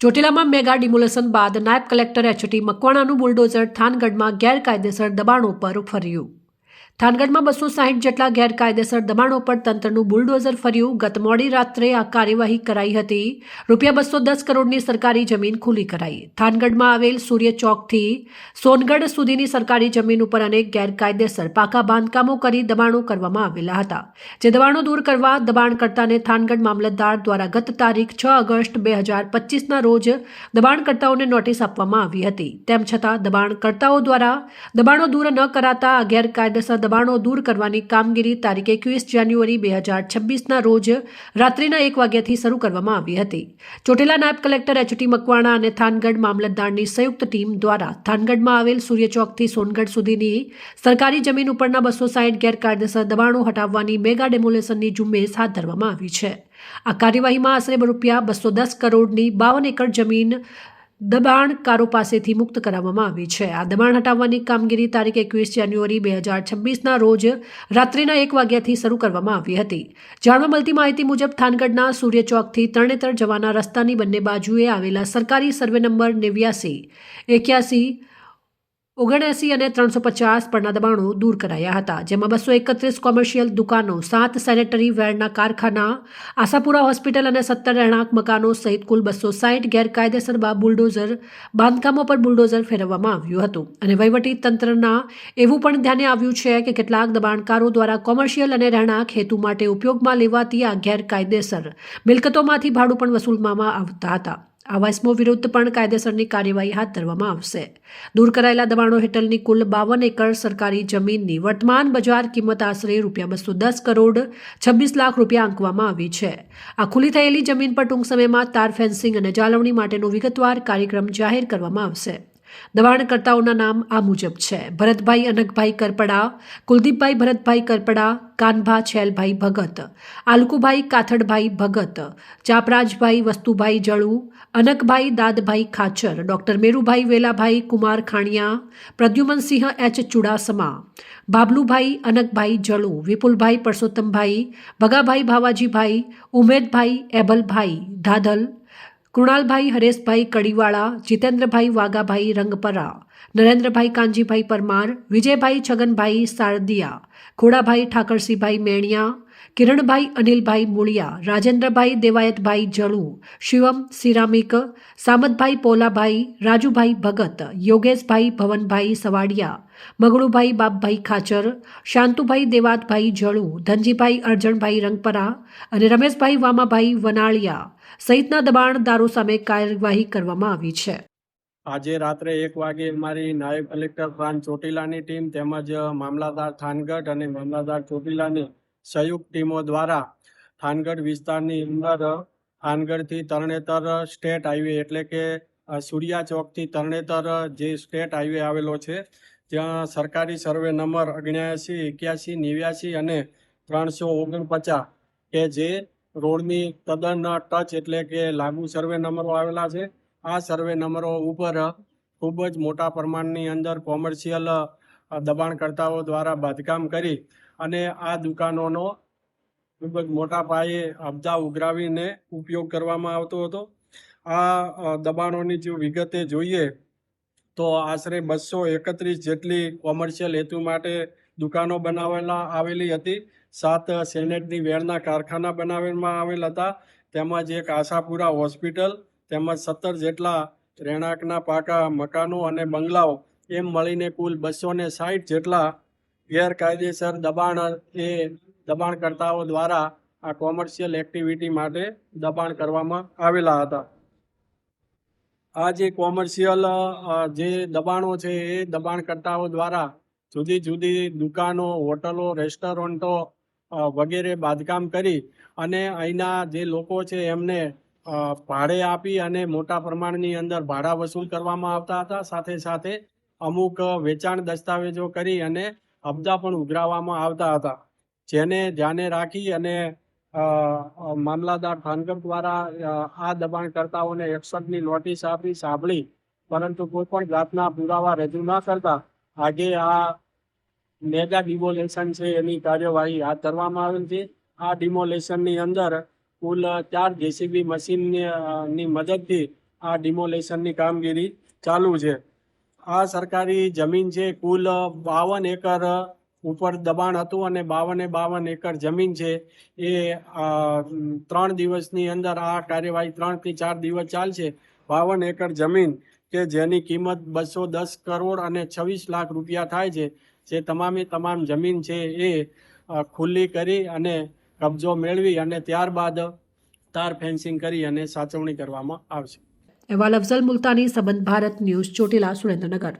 ચોટીલામાં mega demolition બાદ નાયબ collector HT મકવાણાનું બુલડોઝર થાનગઢમાં ગેરકાયદેસર દબાણો પર ફર્યું. થાનગઢમાં બસો સાહીઠ જેટલા ગેરકાયદેસર દબાણો પર તંત્રનું બુલડોઝર ફર્યું. ગત મોડી રાત્રે આ કાર્યવાહી કરાઈ હતી. રૂપિયા બસો દસ કરોડની સરકારી જમીન ખુલ્લી કરાઈ. થાનગઢમાં આવેલ સૂર્ય ચોકથી સોનગઢ સુધીની સરકારી જમીન ઉપર અનેક ગેરકાયદેસર પાકા બાંધકામો કરી દબાણો કરવામાં આવેલા હતા. જે દબાણો દૂર કરવા દબાણકર્તાને થાનગઢ મામલતદાર દ્વારા ગત તારીખ છ ઓગસ્ટ બે હજાર પચીસના રોજ દબાણકર્તાઓને નોટિસ આપવામાં આવી હતી. તેમ છતાં દબાણકર્તાઓ દ્વારા દબાણો દૂર ન કરાતા આ ગેરકાયદેસર દબાણો દૂર કરવાની કામગીરી તારીખ એકવીસ જાન્યુઆરી બે હજાર છવ્વીસના રોજ રાત્રિના એક વાગ્યાથી શરૂ કરવામાં આવી હતી. ચોટીલા નાયબ કલેક્ટર એચટી મકવાણા અને થાનગઢ મામલતદારની સંયુક્ત ટીમ દ્વારા થાનગઢમાં આવેલ સૂર્યચોકથી સોનગઢ સુધીની સરકારી જમીન ઉપરના બસો સાઠ ગેરકાયદેસર દબાણો હટાવવાની મેગા ડેમોલેશનની ઝુંબેશ હાથ ધરવામાં આવી છે. આ કાર્યવાહીમાં આશરે રૂપિયા બસો દસ કરોડની બાવન એકર જમીન દબાણકારો પાસેથી મુક્ત કરાવવામાં આવી છે. આ દબાણ હટાવવાની કામગીરી તારીખ એકવીસ જાન્યુઆરી બે હજાર છવ્વીસના રોજ રાત્રિના એક વાગ્યાથી શરૂ કરવામાં આવી હતી. જાણવા મળતી માહિતી મુજબ થાનગઢના સૂર્ય ચોકથી તરણેતર જવાના રસ્તાની બંને બાજુએ આવેલા સરકારી સર્વે નંબર નેવ્યાસી, એક્યાસી ઓગણએંસી અને ત્રણસો પચાસ પરના દબાણો દૂર કરાયા હતા, જેમાં બસો એકત્રીસ કોમર્શિયલ દુકાનો, સાત સેનેટરી વેરના કારખાના, આશાપુરા હોસ્પિટલ અને સત્તર રહેણાંક મકાનો સહિત કુલ બસો સાઠ ગેરકાયદેસર બુલડોઝર, બાંધકામો પર બુલડોઝર ફેરવવામાં આવ્યું હતું. અને વહીવટી તંત્રના એવું પણ ધ્યાને આવ્યું છે કે કેટલાક દબાણકારો દ્વારા કોમર્શિયલ અને રહેણાંક હેતુ માટે ઉપયોગમાં લેવાતી આ ગેરકાયદેસર મિલકતોમાંથી ભાડું પણ વસૂલવામાં આવતા હતા. આવા ઇસમો વિરુદ્ધ પણ કાયદેસરની કાર્યવાહી હાથ ધરવામાં આવશે. દૂર કરાયેલા દબાણો હેઠળની કુલ બાવન એકર સરકારી જમીનની વર્તમાન બજાર કિંમત આશરે રૂપિયા બસો દસ કરોડ છવ્વીસ લાખ રૂપિયા આંકવામાં આવી છે. આ ખુલ્લી થયેલી જમીન પર ટૂંક સમયમાં તાર ફેન્સિંગ અને જાળવણી માટેનો વિગતવાર કાર્યક્રમ જાહેર કરવામાં આવશે. દબાણકર્તાઓના નામ આ મુજબ છે. Bharatbhai Anakbhai Karpada, Kuldeepbhai Bharatbhai Karpada, Kanbha Chhelbhai Bhagat, Alkubhai Kathadbhai Bhagat, Chaprajbhai Vastubhai Jalu Anakbhai Dadbhai Khachar, doctor Merubhai Velabhai Kumar Khaniya, Pradyumansinh H Chudasama, Babalubhai Anakbhai Jalu, Vipulbhai Parsottambhai, Bhagabhai Bhavajibhai, Umedbhai Ebalbhai Dhadhal Krunalbhai, Hareshbhai, Kadiwala, Jitendrabhai, Waghabhai, Rangpara, Narendrabhai Kanjibhai Parmar, Vijaybhai Chhaganbhai, Sardiya Khodabhai Thakarsinhbhai Meniya Kiranbhai Anilbhai Mooliya Rajendrabhai Devayatbhai Jalu, Shivam, ceramic, Samatbhai Polabhai, Rajubhai Bhagat, Yogeshbhai Bhavanbhai Savadiya, Magalubhai Bapbhai Khachar, Shantubhai Devatbhai Jalu, Dhanjibhai Arjanbhai Rangpara અને રમેશભાઈ વામાભાઈ વનાળિયા સહિતના દબાણદારો સામે કાર્યવાહી કરવામાં આવી છે. આજે રાત્રે એક વાગે મારી નાયબ કલેક્ટર પ્રાંત ચોટીલાની ટીમ તેમજ મામલાદાર થાનગઢ અને મામલાદાર ચોટીલાની સંયુક્ત ટીમો દ્વારા થાનગઢ વિસ્તારની અંદર થાનગઢથી તરણેતર સ્ટેટ હાઈવે એટલે કે સૂર્યા ચોકથી તરણેતર જે સ્ટેટ હાઈવે આવેલો છે, ત્યાં સરકારી સર્વે નંબર અગ્યાસી એક્યાસી, નેવ્યાસી અને ત્રણસો ઓગણપચાસ કે જે રોડની તદ્દન ટચ એટલે કે લાગુ સર્વે નંબરો આવેલા છે. આ સર્વે નંબરો ઉપર ખૂબ જ મોટા પ્રમાણની અંદર કોમર્શિયલ દબાણકર્તાઓ દ્વારા બાંધકામ કરી અને આ દુકાનોનો ખૂબ મોટા પાયે અબજા ઉઘરાવીને ઉપયોગ કરવામાં આવતો હતો. આ દબાણોની જો વિગતે જોઈએ તો આશરે બસો એકત્રીસ જેટલી કોમર્શિયલ હેતુ માટે દુકાનો બનાવેલા આવેલી હતી. સાત સેનેટની વેરના કારખાના બનાવવામાં આવેલ હતા. તેમજ એક આશાપુરા હોસ્પિટલ તેમજ સત્તર જેટલા રહેણાંકના પાકા મકાનો અને બંગલાઓ એમ મળીને કુલ બસો ને સાઠ જેટલા ગેરકાયદેસર દબાણ એ દબાણકર્તાઓ દ્વારા આ કોમર્શિયલ એક્ટિવિટી માટે દબાણ કરવામાં આવેલા હતા. આ જે કોમર્શિયલ જે દબાણો છે એ દબાણકર્તાઓ દ્વારા જુદી જુદી દુકાનો, હોટલો, રેસ્ટોરન્ટો વગેરે બાંધકામ કરી અને અહીંના જે લોકો છે એમને ભાડે આપી અને મોટા પ્રમાણની અંદર ભાડા વસૂલ કરવામાં આવતા હતા. સાથે સાથે અમુક વેચાણ દસ્તાવેજો કરી અને હપ્તા પણ ઉઘરાવવામાં આવતા હતા. જેને ધ્યાને રાખી અને મામલાદાર ખાનગર દ્વારા આ દબાણકર્તાઓને એકસઠની નોટિસ આપી સાંભળી, પરંતુ કોઈ પણ જાતના પુરાવા રજૂ ન કરતા આજે આ મેગા ડિમોલેશન છે એની કાર્યવાહી હાથ ધરવામાં આવેલ છે. આ ડિમોલેશનની અંદર કુલ ચાર જેસીબી મશીનની મદદથી આ ડિમોલેશનની કામગીરી ચાલુ છે. આ સરકારી જમીન છે, કુલ બાવન એકર ઉપર દબાણ હતું અને બાવને બાવન એકર જમીન છે. એ ત્રણ દિવસની અંદર આ કાર્યવાહી ત્રણથી ચાર દિવસ ચાલશે. બાવન એકર જમીન કે જેની કિંમત બસો દસ કરોડ અને છવ્વીસ લાખ રૂપિયા થાય છે. જે તમામે તમામ જમીન છે એ ખુલ્લી કરી અને કબજો મેળવી અને ત્યારબાદ તાર ફેન્સિંગ કરી અને સાચવણી કરવામાં આવશે. અહેવાલ અફઝલ મુલતાની સંબંધ ભારત ન્યૂઝ ચોટીલા સુરેન્દ્રનગર.